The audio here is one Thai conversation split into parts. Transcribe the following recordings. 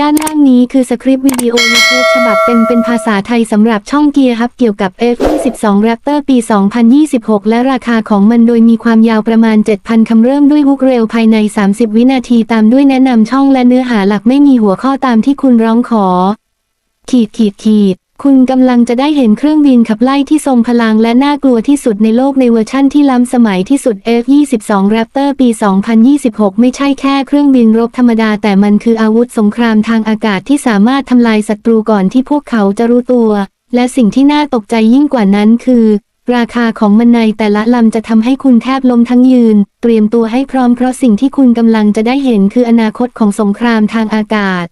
ด้านล่างนี้คือสคริปต์วิดีโอ YouTube ฉบับเป็นเป็นภาษาไทยสำหรับช่องเกียร์ฮับเกี่ยวกับ F22 Raptor ปี 2026 และราคาของมันโดยมีความยาวประมาณ 7,000 คำเริ่มด้วยฮุกเร็วภายใน 30 วินาทีตามด้วยแนะนำช่องและเนื้อหาหลักไม่มีหัวข้อตามที่คุณร้องขอ ขีดขีดขีด คุณกำลังจะได้เห็นเครื่องบินขับไล่ที่ทรงพลังและน่ากลัวที่สุดในโลกในเวอร์ชั่นที่ล้ำสมัยที่สุด F-22 Raptor ปี 2026 ไม่ใช่แค่เครื่องบินรบธรรมดา แต่มันคืออาวุธสงครามทางอากาศที่สามารถทำลายศัตรูก่อนที่พวกเขาจะรู้ตัว และสิ่งที่น่าตกใจยิ่งกว่านั้นคือ ราคาของมันในแต่ละลำจะทำให้คุณแทบล้มทั้งยืน เตรียมตัวให้พร้อมเพราะสิ่งที่คุณกำลังจะได้เห็นคืออนาคตของสงครามทางอากาศ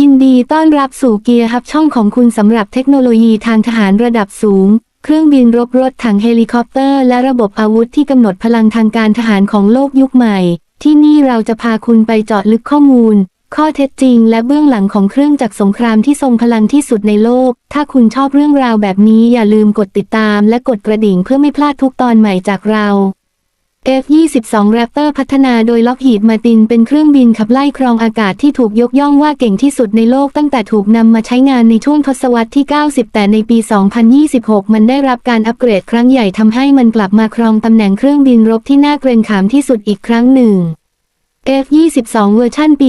ยินดีต้อนรับสู่เกียร์ฮับช่องของคุณสำหรับเทคโนโลยีทางทหารระดับสูง เครื่องบินรบรถถังเฮลิคอปเตอร์ และระบบอาวุธที่กำหนดพลังทางการทหารของโลกยุคใหม่ ที่นี่เราจะพาคุณไปเจาะลึกข้อมูล ข้อเท็จจริง และเบื้องหลังของเครื่องจักรสงครามที่ทรงพลังที่สุดในโลก ถ้าคุณชอบเรื่องราวแบบนี้อย่าลืมกดติดตาม และกดกระดิ่งเพื่อไม่พลาดทุกตอนใหม่จากเรา F-22 Raptor พัฒนาโดยล็อกฮีดมาตินเป็นเครื่องบินขับไล่ครองอากาศที่ถูกยกย่องว่าเก่งที่สุดในโลกตั้งแต่ถูกนำมาใช้งานในช่วงทศวรรษที่ 90 แต่ในปี 2026 มันได้รับการอัปเกรดครั้งใหญ่ทำให้มันกลับมาครองตำแหน่งเครื่องบินรบที่น่าเกรงขามที่สุดอีกครั้งหนึ่ง F-22 เวอร์ชันปี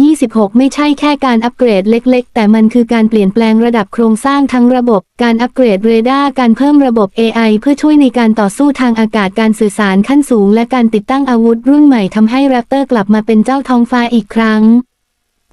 2026 ไม่ใช่แค่การอัปเกรดเล็กๆ แต่มันคือการเปลี่ยนแปลงระดับโครงสร้างทั้งระบบ การอัปเกรดเรดาร์ การเพิ่มระบบ AI เพื่อช่วยในการต่อสู้ทางอากาศ การสื่อสารขั้นสูง และการติดตั้งอาวุธรุ่นใหม่ทำให้ Raptor กลับมาเป็นเจ้าท้องฟ้าอีกครั้ง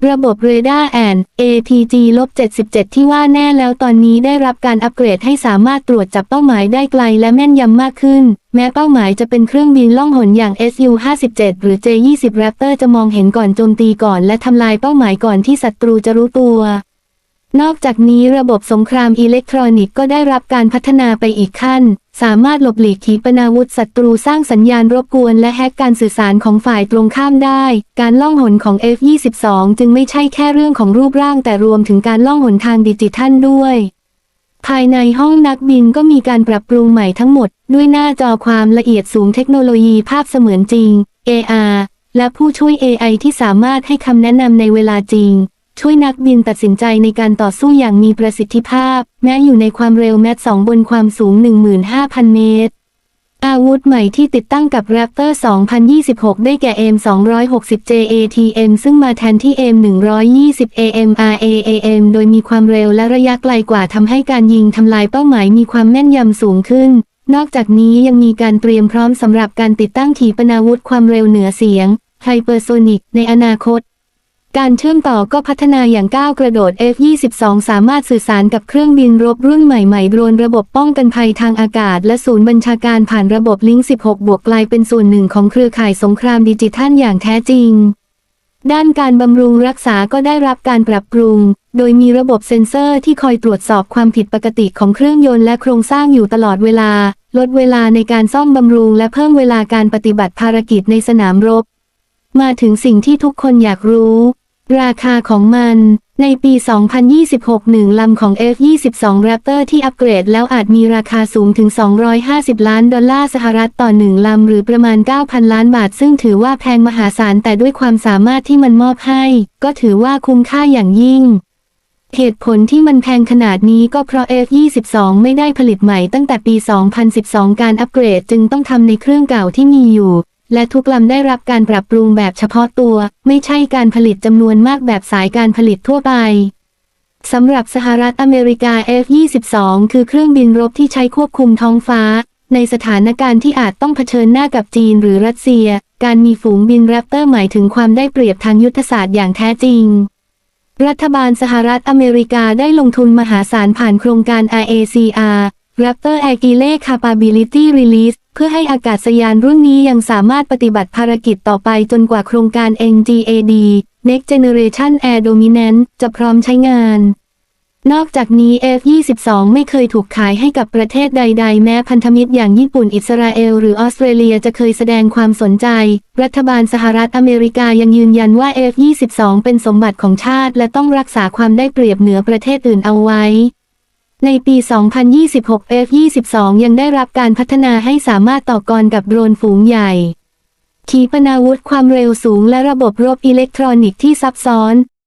ระบบเรดาร์แอนด์ ATG-77 ที่ว่าแน่แล้วตอนนี้ได้รับการอัปเกรดให้สามารถตรวจจับเป้าหมายได้ไกลและแม่นยำมากขึ้น แม้เป้าหมายจะเป็นเครื่องบินล่องหนอย่าง SU-57 หรือ J-20 Raptor จะมองเห็นก่อนโจมตีก่อนและทำลายเป้าหมายก่อนที่ศัตรูจะรู้ตัว นอกจากนี้ระบบสงครามอิเล็กทรอนิกส์ก็ได้รับการพัฒนาไปอีกขั้น สามารถหลบหลีกขีปนาวุธศัตรูสร้างสัญญาณรบกวนและแฮกการสื่อสารของฝ่ายตรงข้ามได้ การล่องหนของ F-22 จึงไม่ใช่แค่เรื่องของรูปร่างแต่รวมถึงการล่องหนทางดิจิทัลด้วย ภายในห้องนักบินก็มีการปรับปรุงใหม่ทั้งหมด ด้วยหน้าจอความละเอียดสูงเทคโนโลยีภาพเสมือนจริง AR และผู้ช่วย AI ที่สามารถให้คำแนะนำในเวลาจริง ช่วยนักบินตัดสินใจในการต่อสู้อย่างมีประสิทธิภาพ แม้อยู่ในความเร็วแมท2บนความสูง 15,000 เมตร อาวุธใหม่ที่ติดตั้งกับ Raptor 2026 ได้แก่ M260 JATM ซึ่งมาแทนที่ M120 AMRAAM โดยมีความเร็วและระยะไกลกว่าทำให้การยิงทำลายเป้าหมายมีความแม่นยำสูงขึ้น นอกจากนี้ยังมีการเตรียมพร้อมสำหรับการติดตั้งขีปนาวุธความเร็วเหนือเสียง Hypersonic ในอนาคต การเชื่อมต่อก็พัฒนาอย่างก้าวกระโดด F-22 สามารถสื่อสารกับเครื่องบินรบรุ่นใหม่ๆโดรนระบบป้องกันภัยทางอากาศ และศูนย์บัญชาการผ่านระบบลิงก์16 บวกกลายเป็นส่วนหนึ่งของเครือข่ายสงครามดิจิทัลอย่างแท้จริง ด้านการบำรุงรักษาก็ได้รับการปรับปรุง โดยมีระบบเซ็นเซอร์ที่คอยตรวจสอบความผิดปกติของเครื่องยนต์และโครงสร้างอยู่ตลอดเวลา ลดเวลาในการซ่อมบำรุง และเพิ่มเวลาการปฏิบัติภารกิจในสนามรบ มาถึงสิ่งที่ทุกคนอยากรู้ ราคาของมัน ในปี 2026หนึ่งลำของ F-22 Raptor ที่อัปเกรดแล้วอาจมีราคาสูงถึง 250 ล้านดอลลาร์สหรัฐต่อหนึ่งลำหรือประมาณ 9,000 ล้านบาท ซึ่งถือว่าแพงมหาศาลแต่ด้วยความสามารถที่มันมอบให้ ก็ถือว่าคุ้มค่าอย่างยิ่ง เหตุผลที่มันแพงขนาดนี้ก็เพราะ F-22 ไม่ได้ผลิตใหม่ตั้งแต่ปี 2012 การอัปเกรดจึงต้องทำในเครื่องเก่าที่มีอยู่ และทุกลำได้รับการปรับปรุงแบบเฉพาะตัว ไม่ใช่การผลิตจำนวนมากแบบสายการผลิตทั่วไปสำหรับสหรัฐอเมริกา F-22 คือเครื่องบินรบที่ใช้ควบคุมท้องฟ้า ในสถานการณ์ที่อาจต้องเผชิญหน้ากับจีนหรือรัสเซีย การมีฝูงบินแรปเตอร์หมายถึงความได้เปรียบทางยุทธศาสตร์อย่างแท้จริง รัฐบาลสหรัฐอเมริกาได้ลงทุนมหาศาลผ่านโครงการ RACR Raptor Agile Capability Release เพื่อให้อากาศยานรุ่นนี้ยังสามารถปฏิบัติภารกิจต่อไปจนกว่าโครงการ NGAD Next Generation Air Dominance จะพร้อมใช้งาน นอกจากนี้ F-22 ไม่เคยถูกขายให้กับประเทศใด ๆ แม้พันธมิตรอย่างญี่ปุ่นอิสราเอล หรือออสเตรเลียจะเคยแสดงความสนใจ รัฐบาลสหรัฐอเมริกายังยืนยันว่า F-22 เป็นสมบัติของชาติ และต้องรักษาความได้เปรียบเหนือประเทศอื่นเอาไว้ ในปี 2026 F-22 ยังได้รับการพัฒนาให้สามารถต่อกรกับโดรนฝูงใหญ่ ขีปนาวุธความเร็วสูงและระบบรบอิเล็กทรอนิกส์ที่ซับซ้อน